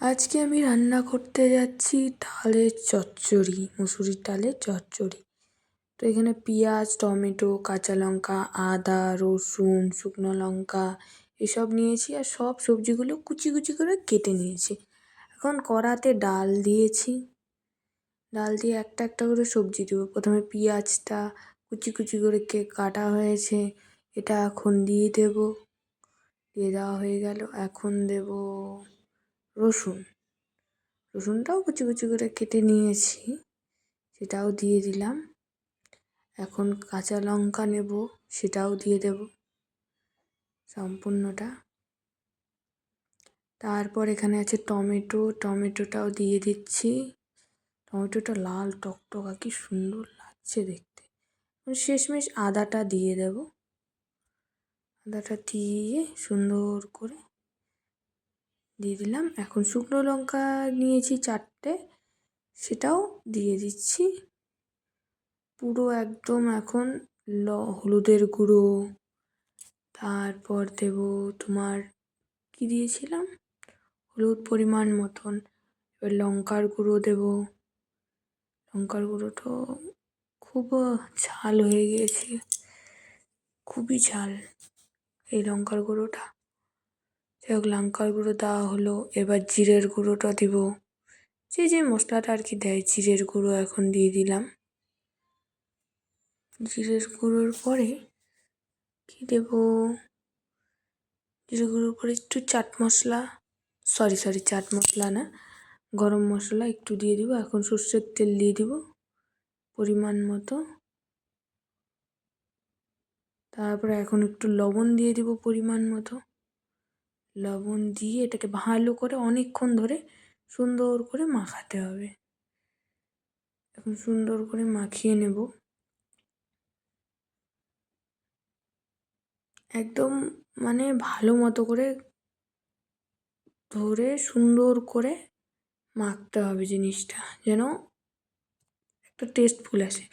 আজকে আমি রান্না করতে যাচ্ছি ডালের চচ্চড়ি, মুসুরির ডালের চচ্চড়ি। তো এখানে পেঁয়াজ, টমেটো, কাঁচা লঙ্কা, আদা, রসুন, শুকনো লঙ্কা এসব নিয়েছি আর সব সবজিগুলো কুচি কুচি করে কেটে নিয়েছি। এখন কড়াতে ডাল দিয়েছি। ডাল দিয়ে একটা একটা করে সবজি দেবো। প্রথমে পেঁয়াজটা কুচি কুচি করে কে কাটা হয়েছে এটা এখন দিয়ে দেবো। দিয়ে দেওয়া হয়ে গেল। এখন দেবো রসুন। রসুনটাও কুচি কুচি করে কেটে নিয়েছি, সেটাও দিয়ে দিলাম। এখন কাঁচা লঙ্কা নেব, সেটাও দিয়ে দেব সম্পূর্ণটা। তারপর এখানে আছে টমেটো, টমেটোটাও দিয়ে দিচ্ছি। টমেটোটা লাল টকটকা, কি সুন্দর লাগছে দেখতে। শেষমেশ আদাটা দিয়ে দেব। আদাটা দিয়ে সুন্দর করে দিয়ে দিলাম। এখন শুকনো লঙ্কা নিয়েছি চারটে, সেটাও দিয়ে দিচ্ছি। পুরো একদম এখন ল, হলুদের গুঁড়ো। তারপর দেব তোমার কি দিয়েছিলাম? হলুদ পরিমাণ মতন। এবার লঙ্কার গুঁড়ো দেব। লঙ্কার গুঁড়োটা খুব ঝাল হয়ে গিয়েছে। খুবই ঝাল এই লঙ্কার গুঁড়োটা। হোক লঙ্কার গুঁড়ো দেওয়া হলো, এবার জিরের গুঁড়োটা দিব। যে যে মশলাটা আর কি দেয়, জিরের গুঁড়ো এখন দিয়ে দিলাম। জিরের গুঁড়োর পরে কী দেব? জিরে গুঁড়োর পরে একটু চাট মশলা, সরি সরি, চাট মশলা না, গরম মশলা একটু দিয়ে দিব। এখন সর্ষের তেল দিয়ে দিব পরিমাণ মতো। তারপরে এখন একটু লবণ দিয়ে দিব পরিমাণ মতো। লবণ দিয়ে এটাকে ভালো করে অনেকক্ষণ ধরে সুন্দর করে মাখাতে হবে। এখন সুন্দর করে মাখিয়ে নেব। একদম মানে ভালো মতো করে ধরে সুন্দর করে মাখতে হবে জিনিসটা, যেন একটা টেস্টফুল আসে।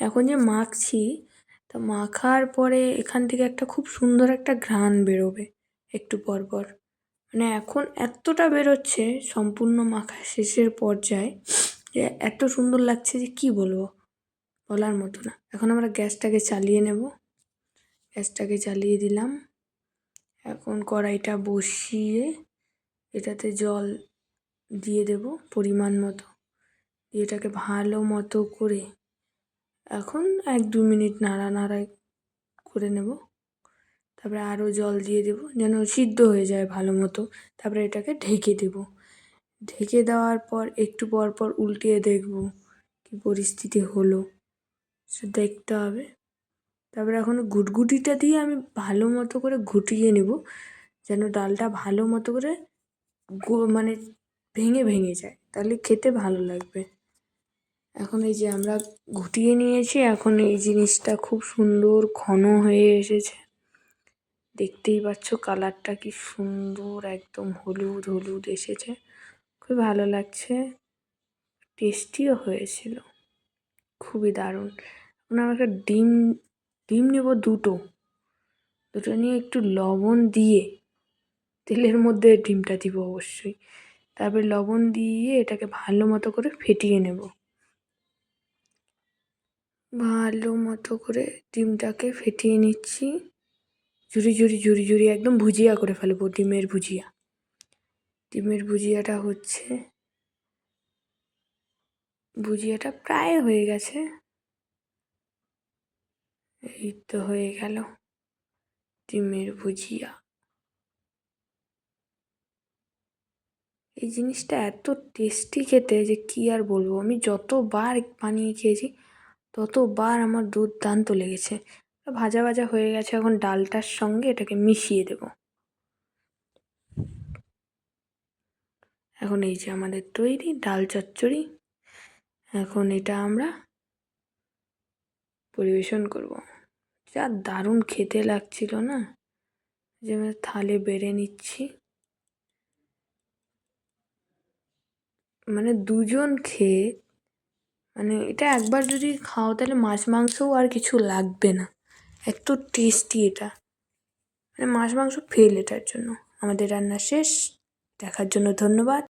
এখন যে মাখছি, তা মাখার পরে এখান থেকে একটা খুব সুন্দর একটা ঘ্রাণ বেরোবে। একটু পর পর। মানে এখন এতটা বেরোচ্ছে সম্পূর্ণ মাখা শেষের পর্যায়ে যে এত সুন্দর লাগছে যে কী বলব? বলার মতো না। এখন আমরা গ্যাসটাকে চালিয়ে নেব। গ্যাসটাকে চালিয়ে দিলাম। এখন কড়াইটা বসিয়ে এটাতে জল দিয়ে দেব পরিমাণ মতো। দিয়ে এটাকে ভালো মতো করে এখন এক দু মিনিট নাড়া নাড়া করে নেব। তারপরে আরও জল দিয়ে দেবো, যেন সিদ্ধ হয়ে যায় ভালো মতো। তারপরে এটাকে ঢেকে দেব। ঢেকে দেওয়ার পর একটু পর পর উল্টিয়ে দেখব কী পরিস্থিতি হলো। সে দেখতে হবে। তারপরে এখন ঘুটঘুটিটা দিয়ে আমি ভালো মতো করে ঘুটিয়ে নেব, যেন ডালটা ভালো মতো করে মানে ভেঙে ভেঙে যায়। তাহলে খেতে ভালো লাগবে। এখন এই যে আমরা ঘুটিয়ে নিয়েছি, এখন এই জিনিসটা খুব সুন্দর ঘন হয়ে এসেছে। দেখতেই পাচ্ছ কালারটা কি সুন্দর, একদম হলুদ হলুদ এসেছে। খুব ভালো লাগছে। টেস্টিও হয়েছিল। খুবই দারুণ। এখন আমরা একটা ডিম ডিম নেব দুটো। দুটো নিয়ে একটু লবণ দিয়ে তেলের মধ্যে ডিমটা দিব অবশ্যই। তারপরে লবণ দিয়ে এটাকে ভালো মতো করে ফেটিয়ে নেব। ভালো মতো করে ডিমটাকে ফেটিয়ে নিচ্ছি। ঝুরি ঝুরি ঝুরি ঝুরি একদম ভুজিয়া করে ফেলব, ডিমের ভুজিয়া। ডিমের ভুজিয়াটা হচ্ছে, ভুজিয়াটা প্রায় হয়ে গেছে। এই তো হয়ে গেল ডিমের ভুজিয়া। এই জিনিসটা এত টেস্টি খেতে যে কী আর বলব? আমি যতবার বানিয়ে খেয়েছি, ততবার আমার দুর্দান্ত লেগেছে। ভাজা ভাজা হয়ে গেছে, এখন ডালটার সঙ্গে এটাকে মিশিয়ে দেব। এখন এই যে আমাদের তৈরি ডাল চচ্চড়ি, এখন এটা আমরা পরিবেশন করব। যা দারুণ খেতে লাগছিল না? যে আমরা থালে বেড়ে নিচ্ছি। মানে দুজন খেয়ে মানে এটা একবার যদি খাও তাহলে মাছ, মাংসও আর কিছু লাগবে না। এত টেস্টি এটা। মানে মাছ মাংস ফেল এটার জন্য। আমাদের রান্না শেষ। দেখার জন্য ধন্যবাদ।